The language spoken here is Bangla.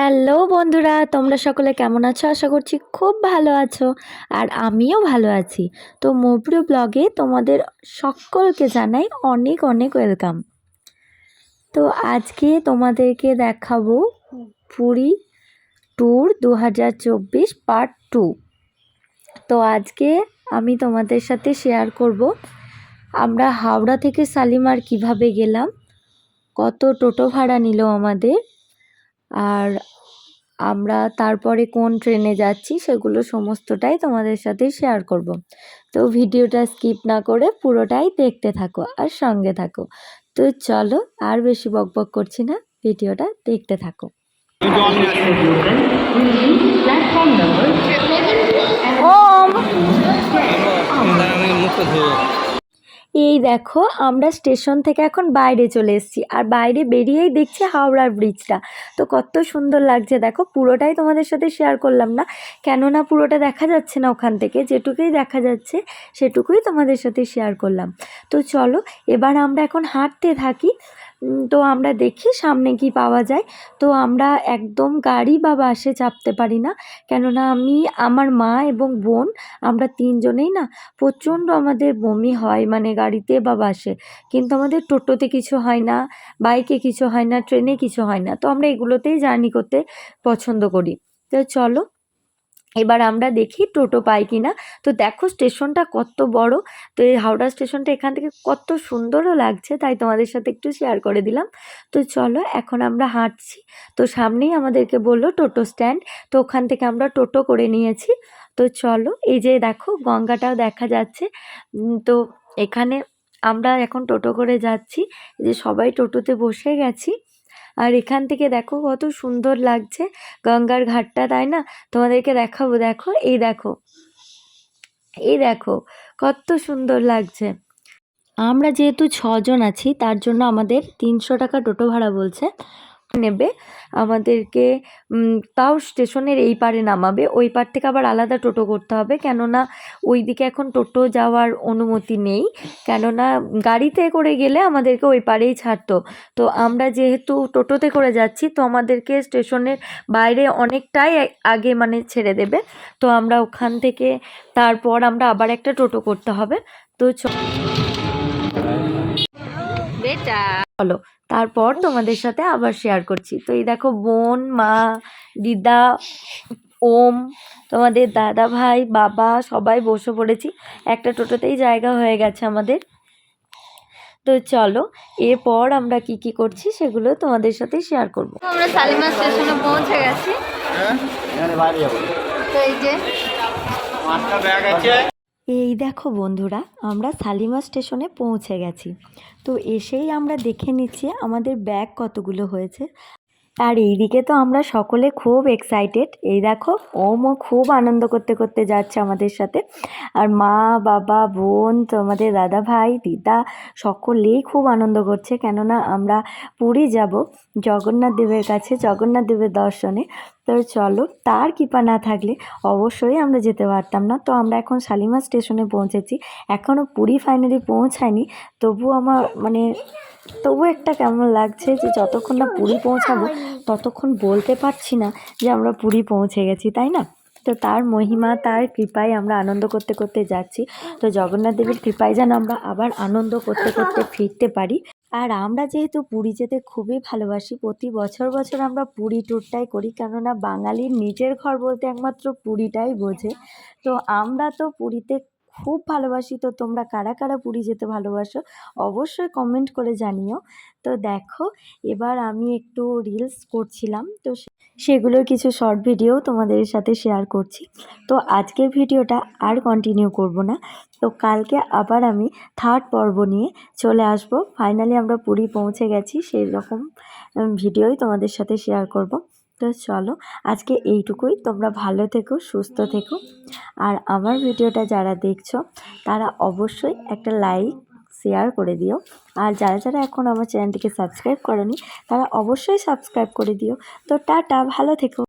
হ্যালো বন্ধুরা, তোমরা সকলে কেমন আছো? আশা করছি খুব ভালো আছো আর আমিও ভালো আছি। তো মোপ্রিয় ব্লগে তোমাদের সকলকে জানাই অনেক অনেক ওয়েলকাম। তো আজকে তোমাদেরকে দেখাবো পুরী ট্যুর দু হাজার চব্বিশ পার্ট টু। তো আজকে আমি তোমাদের সাথে শেয়ার করব, আমরা হাওড়া থেকে শালিমার কীভাবে গেলাম, কত টোটো ভাড়া নিল আমাদের, আর আমরা তারপরে কোন ট্রেনে যাচ্ছি সেগুলো সমস্তটাই তোমাদের সাথে শেয়ার করব। তো ভিডিওটা স্কিপ না করে পুরোটাই দেখতে থাকো আর সঙ্গে থাকো। তো চলো আর বেশি বকবক করছি না ভিডিওটা দেখতে থাকো। ওম এই দেখো, আমরা স্টেশন থেকে এখন বাইরে চলে এসেছি। আর বাইরে বেরিয়েই দেখছি হাওড়ার ব্রিজটা তো কত সুন্দর লাগছে দেখো, পুরোটাই তোমাদের সাথে শেয়ার করলাম না। কেননা পুরোটা দেখা যাচ্ছে না ওখান থেকে, যেটুকুই দেখা যাচ্ছে, সেটুকুই তোমাদের সাথে শেয়ার করলাম। তো চলো, এবার আমরা এখন হাঁটতে থাকি। তো আমরা দেখি সামনে কি পাওয়া যায়। তো আমরা একদম গাড়ি বা বাসে চাপতে পারি না। কেননা আমি, আমার মা এবং বোন, আমরা তিনজনেই না প্রচণ্ড আমাদের বমি হয় মানে গাড়িতে বা বাসে কিন্তু আমাদের টোটোতে কিছু হয় না বাইকে কিছু হয় না ট্রেনে কিছু হয় না। তো আমরা এগুলোতেই জার্নি করতে পছন্দ করি। তো চলো এবার আমরা দেখি টোটো পাই কি না তো দেখো স্টেশনটা কত বড়। তো এই হাওড়া স্টেশনটা এখান থেকে কত সুন্দরও লাগছে, তাই তোমাদের সাথে একটু শেয়ার করে দিলাম। তো চলো এখন আমরা হাঁটছি। তো সামনেই আমাদেরকে বলল টোটো স্ট্যান্ড তো ওখান থেকে আমরা টোটো করে নিয়েছি। তো চলো এই যে দেখো গঙ্গাটাও দেখা যাচ্ছে। তো এখানে আমরা এখন টোটো করে যাচ্ছি। যে সবাই টোটোতে বসে গেছি। আর এখান থেকে দেখো কত সুন্দর লাগছে। গঙ্গার ঘাটটা, তাই না? তোমাদেরকে দেখাবো। দেখো, এই দেখো এই দেখো, কত সুন্দর লাগছে। আমরা যেহেতু ছজন আছি, তার জন্য আমাদের তিনশো টাকা টোটো ভাড়া বলছে। নেবে, আমাদেরকে তাও স্টেশনের এই পারে নামাবে। ওই পার থেকে আবার আলাদা টোটো করতে হবে। কেননা ওই দিকে এখন টোটো যাওয়ার অনুমতি নেই। কেননা গাড়িতে করে গেলে আমাদেরকে ওই পারেই ছাড়তো। তো আমরা যেহেতু টোটোতে করে যাচ্ছি, তো আমাদেরকে স্টেশনের বাইরে অনেকটাই আগে মানে ছেড়ে দেবে। তো আমরা ওখান থেকে তারপর আমরা আবার একটা টোটো করতে হবে। তো চ- চলো। তারপর তোমাদের সাথে আবার শেয়ার করছি। তো এই দেখো বোন মা দিদা ওম তোমাদের দাদা ভাই বাবা সবাই বসে পড়েছি। একটা টোটোতেই জায়গা হয়ে গেছে আমাদের। তো চলো এরপর আমরা কি কি করছি সেগুলো তোমাদের সাথে শেয়ার করব। আমরা শালিমার স্টেশনে পৌঁছে গেছি। তো এই যে ব্যাগ আছে। এই দেখো বন্ধুরা, আমরা শালিমা স্টেশনে পৌঁছে গেছি। তো এসেই আমরা দেখে নিচ্ছি আমাদের ব্যাগ কতগুলো হয়েছে। আর এইদিকে তো আমরা সকলে খুব এক্সাইটেড এই দেখো ওমও খুব আনন্দ করতে করতে যাচ্ছে আমাদের সাথে। আর মা, বাবা, বোন তো আমাদের দাদা ভাই, দিদা সকলেই খুব আনন্দ করছে, কেননা আমরা পুরী যাব জগন্নাথ দেবের কাছে, জগন্নাথ দেবের দর্শনে। তো চলো, তার কৃপা না থাকলে অবশ্যই আমরা যেতে পারতাম না। তো আমরা এখন শালিমা স্টেশনে পৌঁছেছি। এখনও পুরী ফাইনালি পৌঁছায়নি তবু আমার মানে তবু একটা কেমন লাগছে যে যতক্ষণ না পুরী পৌঁছাবো ততক্ষণ বলতে পারছি না যে আমরা পুরী পৌঁছে গেছি তাই না? তো তার মহিমা তার কৃপায় আমরা আনন্দ করতে করতে যাচ্ছি। তো জগন্নাথ দেবের কৃপায় যেন আমরা আবার আনন্দ করতে করতে ফিরতে পারি। আর আমরা যেহেতু পুরী যেতে খুবই ভালোবাসি প্রতি বছর বছর আমরা পুরী ট্যুরটাই করি। কেননা বাঙালির নিজের ঘর বলতে একমাত্র পুরীটাই বোঝে। তো আমরা তো পুরীতে খুব ভালোবাসি। তো তোমরা কারা কারা পুরী যেতে ভালোবাসো অবশ্যই কমেন্ট করে জানিও। তো দেখো, এবার আমি একটু রিলস করছিলাম। তো সেগুলোর কিছু শর্ট ভিডিও তোমাদের সাথে শেয়ার করছি। তো আজকের ভিডিওটা আর কন্টিনিউ করব না। তো কালকে আবার আমি থার্ড পর্ব নিয়ে চলে আসব। ফাইনালি আমরা পুরী পৌঁছে গেছি, সেই রকম ভিডিওই তোমাদের সাথে শেয়ার করব। তো চলো, আজকে এইটুকুই। তোমরা ভালো থেকো, সুস্থ থেকো। আর আমার ভিডিওটা যারা দেখছ, তারা অবশ্যই একটা লাইক, শেয়ার করে দিও। আর যারা যারা এখন আমার চ্যানেলটিকে সাবস্ক্রাইব করেনি, তারা অবশ্যই সাবস্ক্রাইব করে দিও। তো টাটা, ভালো থেকো।